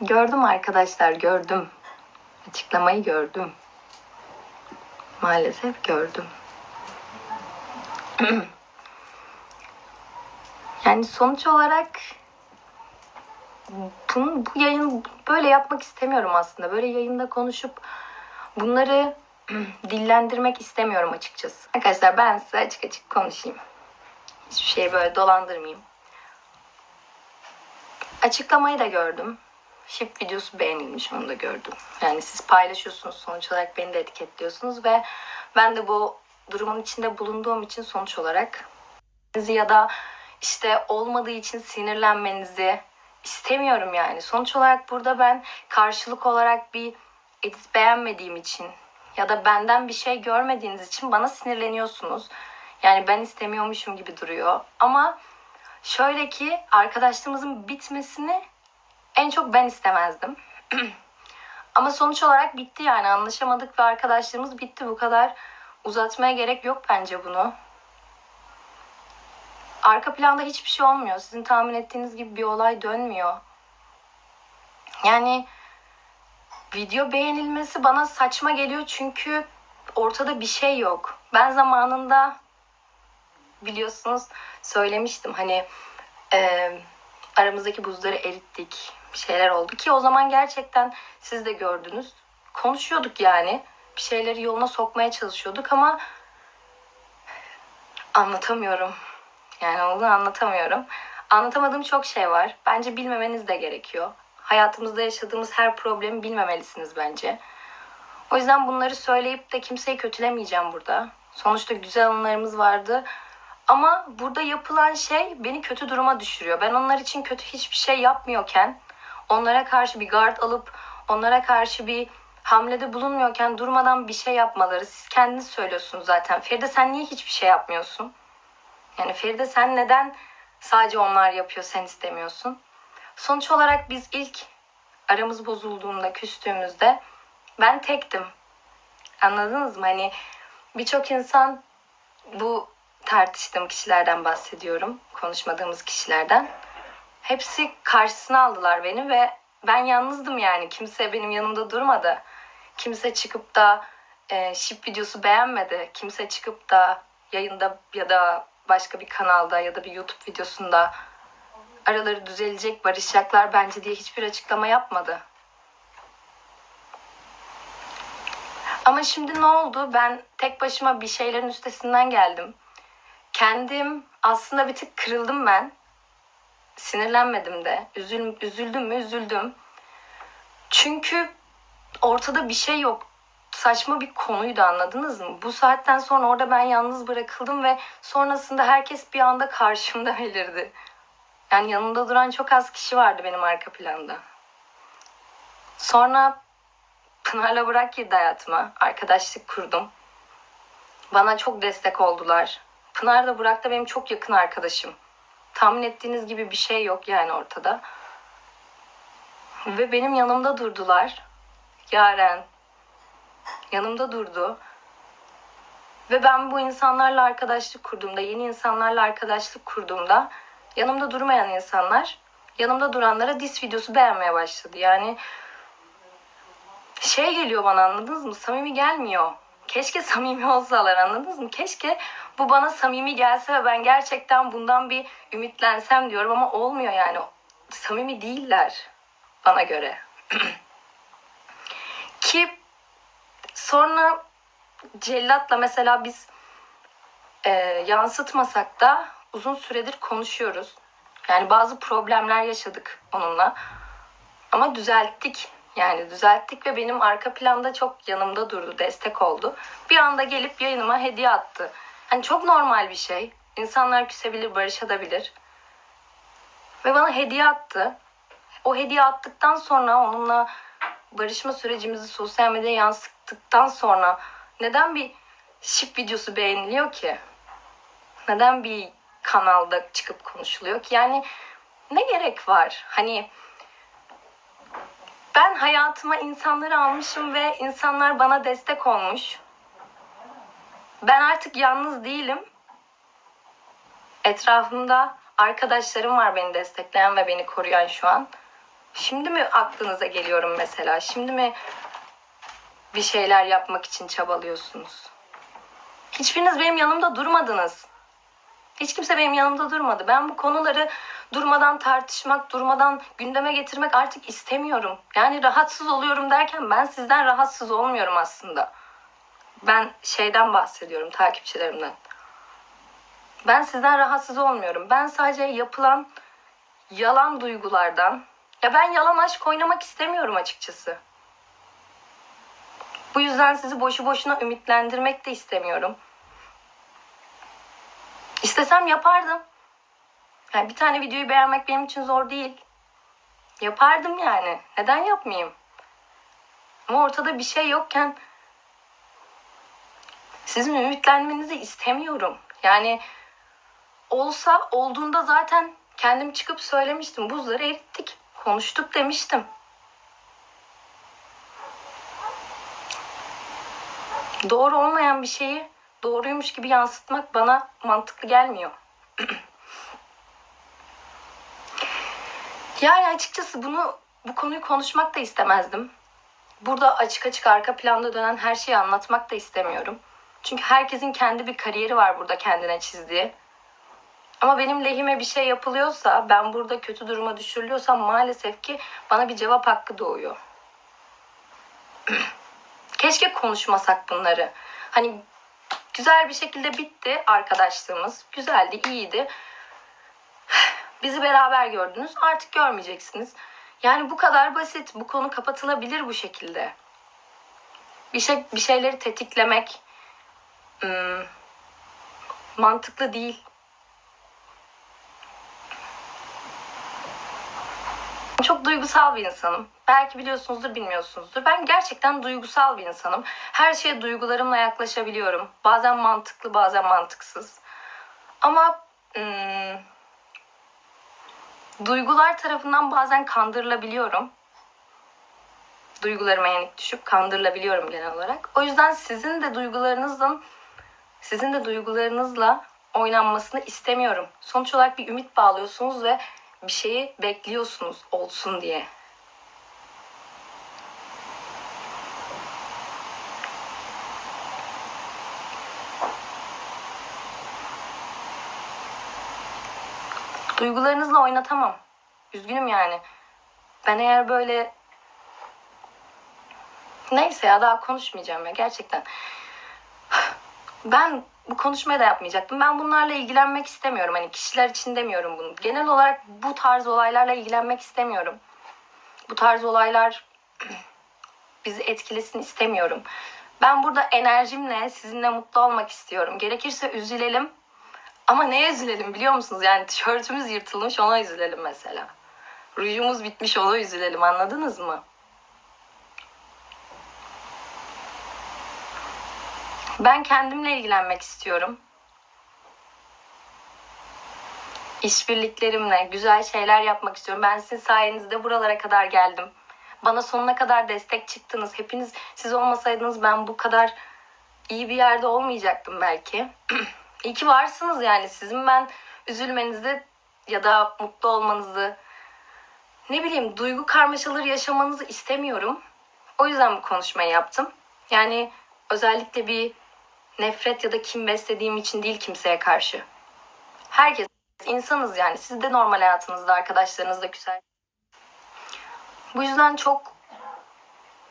Gördüm arkadaşlar gördüm. Açıklamayı gördüm. Maalesef gördüm. yani sonuç olarak bunu, bu yayın böyle yapmak istemiyorum aslında. Böyle yayında konuşup bunları dillendirmek istemiyorum açıkçası. Arkadaşlar ben size açık açık konuşayım. Hiçbir şeyi böyle dolandırmayayım. Açıklamayı da gördüm. Şip videosu beğenilmiş onu da gördüm. Yani siz paylaşıyorsunuz sonuç olarak beni de etiketliyorsunuz ve ben de bu durumun içinde bulunduğum için sonuç olarak ya da işte olmadığı için sinirlenmenizi istemiyorum yani. Sonuç olarak burada ben karşılık olarak bir edit beğenmediğim için ya da benden bir şey görmediğiniz için bana sinirleniyorsunuz. Yani ben istemiyormuşum gibi duruyor. Ama şöyle ki arkadaşlığımızın bitmesini en çok ben istemezdim. Ama sonuç olarak bitti yani anlaşamadık ve arkadaşlığımız bitti. Bu kadar uzatmaya gerek yok bence bunu. Arka planda hiçbir şey olmuyor. Sizin tahmin ettiğiniz gibi bir olay dönmüyor. Yani video beğenilmesi bana saçma geliyor çünkü ortada bir şey yok. Ben zamanında biliyorsunuz söylemiştim hani e, aramızdaki buzları erittik bir şeyler oldu ki o zaman gerçekten siz de gördünüz. Konuşuyorduk yani. Bir şeyleri yoluna sokmaya çalışıyorduk ama anlatamıyorum. Yani onu anlatamıyorum. Anlatamadığım çok şey var. Bence bilmemeniz de gerekiyor. Hayatımızda yaşadığımız her problemi bilmemelisiniz bence. O yüzden bunları söyleyip de kimseyi kötülemeyeceğim burada. Sonuçta güzel anılarımız vardı. Ama burada yapılan şey beni kötü duruma düşürüyor. Ben onlar için kötü hiçbir şey yapmıyorken, onlara karşı bir gard alıp onlara karşı bir hamlede bulunmuyorken durmadan bir şey yapmaları. Siz kendiniz söylüyorsunuz zaten. Feride sen niye hiçbir şey yapmıyorsun? Yani Feride sen neden sadece onlar yapıyor sen istemiyorsun? Sonuç olarak biz ilk aramız bozulduğunda, küstüğümüzde ben tektim. Anladınız mı? Hani birçok insan bu tartıştığım kişilerden bahsediyorum. Konuşmadığımız kişilerden. Hepsi karşısına aldılar beni ve ben yalnızdım yani. Kimse benim yanımda durmadı. Kimse çıkıp da e, şip videosu beğenmedi. Kimse çıkıp da yayında ya da başka bir kanalda ya da bir YouTube videosunda araları düzelecek, barışacaklar bence diye hiçbir açıklama yapmadı. Ama şimdi ne oldu? Ben tek başıma bir şeylerin üstesinden geldim kendim aslında bir tık kırıldım ben. Sinirlenmedim de. Üzül, üzüldüm mü? Üzüldüm. Çünkü ortada bir şey yok. Saçma bir konuydu anladınız mı? Bu saatten sonra orada ben yalnız bırakıldım ve sonrasında herkes bir anda karşımda belirdi. Yani yanımda duran çok az kişi vardı benim arka planda. Sonra Pınar'la Burak girdi hayatıma. Arkadaşlık kurdum. Bana çok destek oldular. Pınar da Burak da benim çok yakın arkadaşım. Tahmin ettiğiniz gibi bir şey yok yani ortada. Ve benim yanımda durdular. Yaren yanımda durdu. Ve ben bu insanlarla arkadaşlık kurduğumda, yeni insanlarla arkadaşlık kurduğumda yanımda durmayan insanlar yanımda duranlara dis videosu beğenmeye başladı. Yani şey geliyor bana anladınız mı? Samimi gelmiyor. Keşke samimi olsalar anladınız mı? Keşke bu bana samimi gelse ve ben gerçekten bundan bir ümitlensem diyorum ama olmuyor yani. Samimi değiller bana göre. Ki sonra Cellat'la mesela biz e, yansıtmasak da uzun süredir konuşuyoruz. Yani bazı problemler yaşadık onunla. Ama düzelttik. Yani düzelttik ve benim arka planda çok yanımda durdu, destek oldu. Bir anda gelip yayınıma hediye attı. Hani çok normal bir şey. İnsanlar küsebilir, barışabilir. Ve bana hediye attı. O hediye attıktan sonra onunla barışma sürecimizi sosyal medyaya yansıttıktan sonra neden bir şip videosu beğeniliyor ki? Neden bir kanalda çıkıp konuşuluyor ki? Yani ne gerek var? Hani ben hayatıma insanları almışım ve insanlar bana destek olmuş. Ben artık yalnız değilim. Etrafımda arkadaşlarım var beni destekleyen ve beni koruyan şu an. Şimdi mi aklınıza geliyorum mesela? Şimdi mi bir şeyler yapmak için çabalıyorsunuz? Hiçbiriniz benim yanımda durmadınız. Hiç kimse benim yanımda durmadı. Ben bu konuları durmadan tartışmak, durmadan gündeme getirmek artık istemiyorum. Yani rahatsız oluyorum derken ben sizden rahatsız olmuyorum aslında. Ben şeyden bahsediyorum, takipçilerimden. Ben sizden rahatsız olmuyorum. Ben sadece yapılan yalan duygulardan, ya ben yalan aşk oynamak istemiyorum açıkçası. Bu yüzden sizi boşu boşuna ümitlendirmek de istemiyorum. İstesem yapardım. Yani bir tane videoyu beğenmek benim için zor değil. Yapardım yani. Neden yapmayayım? Ama ortada bir şey yokken sizin ümitlenmenizi istemiyorum. Yani olsa olduğunda zaten kendim çıkıp söylemiştim. Buzları erittik. Konuştuk demiştim. Doğru olmayan bir şeyi doğruymuş gibi yansıtmak bana mantıklı gelmiyor. yani açıkçası bunu bu konuyu konuşmak da istemezdim. Burada açık açık arka planda dönen her şeyi anlatmak da istemiyorum. Çünkü herkesin kendi bir kariyeri var burada kendine çizdiği. Ama benim lehime bir şey yapılıyorsa, ben burada kötü duruma düşürülüyorsam maalesef ki bana bir cevap hakkı doğuyor. Keşke konuşmasak bunları. Hani güzel bir şekilde bitti arkadaşlığımız. Güzeldi, iyiydi. Bizi beraber gördünüz. Artık görmeyeceksiniz. Yani bu kadar basit. Bu konu kapatılabilir bu şekilde. Bir şey bir şeyleri tetiklemek ım, mantıklı değil. Çok duygusal bir insanım. Belki biliyorsunuzdur, bilmiyorsunuzdur. Ben gerçekten duygusal bir insanım. Her şeye duygularımla yaklaşabiliyorum. Bazen mantıklı, bazen mantıksız. Ama ım, duygular tarafından bazen kandırılabiliyorum. Duygularıma yenik düşüp kandırılabiliyorum genel olarak. O yüzden sizin de duygularınızla sizin de duygularınızla oynanmasını istemiyorum. Sonuç olarak bir ümit bağlıyorsunuz ve bir şeyi bekliyorsunuz olsun diye. Duygularınızla oynatamam. Üzgünüm yani. Ben eğer böyle neyse ya daha konuşmayacağım ya gerçekten. Ben bu konuşmayı da yapmayacaktım. Ben bunlarla ilgilenmek istemiyorum. Hani kişiler için demiyorum bunu. Genel olarak bu tarz olaylarla ilgilenmek istemiyorum. Bu tarz olaylar bizi etkilesin istemiyorum. Ben burada enerjimle sizinle mutlu olmak istiyorum. Gerekirse üzülelim. Ama neye üzülelim biliyor musunuz? Yani tişörtümüz yırtılmış ona üzülelim mesela. Rujumuz bitmiş ona üzülelim anladınız mı? Ben kendimle ilgilenmek istiyorum. İşbirliklerimle güzel şeyler yapmak istiyorum. Ben sizin sayenizde buralara kadar geldim. Bana sonuna kadar destek çıktınız. Hepiniz siz olmasaydınız ben bu kadar iyi bir yerde olmayacaktım belki. iyi ki varsınız yani. Sizin ben üzülmenizi ya da mutlu olmanızı ne bileyim duygu karmaşaları yaşamanızı istemiyorum. O yüzden bu konuşmayı yaptım. Yani özellikle bir nefret ya da kim beslediğim için değil kimseye karşı. Herkes insanız yani. Siz de normal hayatınızda arkadaşlarınızla küser. Bu yüzden çok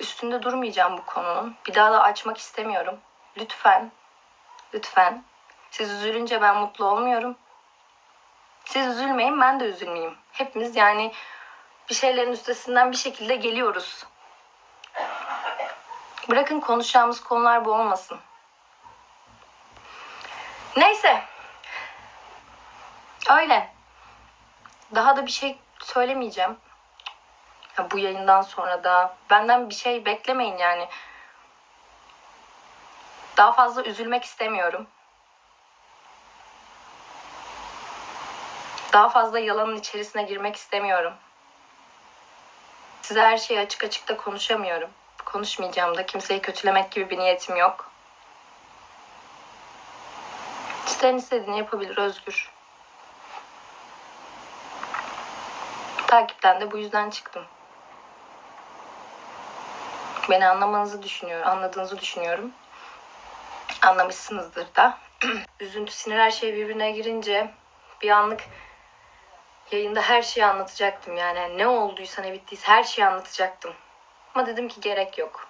üstünde durmayacağım bu konunun. Bir daha da açmak istemiyorum. Lütfen, lütfen. Siz üzülünce ben mutlu olmuyorum. Siz üzülmeyin, ben de üzülmeyeyim. Hepimiz yani bir şeylerin üstesinden bir şekilde geliyoruz. Bırakın konuşacağımız konular bu olmasın. Neyse. Öyle. Daha da bir şey söylemeyeceğim. Ya bu yayından sonra da benden bir şey beklemeyin yani. Daha fazla üzülmek istemiyorum. Daha fazla yalanın içerisine girmek istemiyorum. Size her şeyi açık açık da konuşamıyorum. Konuşmayacağım da kimseyi kötülemek gibi bir niyetim yok. İsteyen istediğini yapabilir özgür. Takipten de bu yüzden çıktım. Beni anlamanızı düşünüyorum, anladığınızı düşünüyorum. Anlamışsınızdır da. Üzüntü, sinir her şey birbirine girince bir anlık yayında her şeyi anlatacaktım. Yani ne olduysa ne bittiyse her şeyi anlatacaktım. Ama dedim ki gerek yok.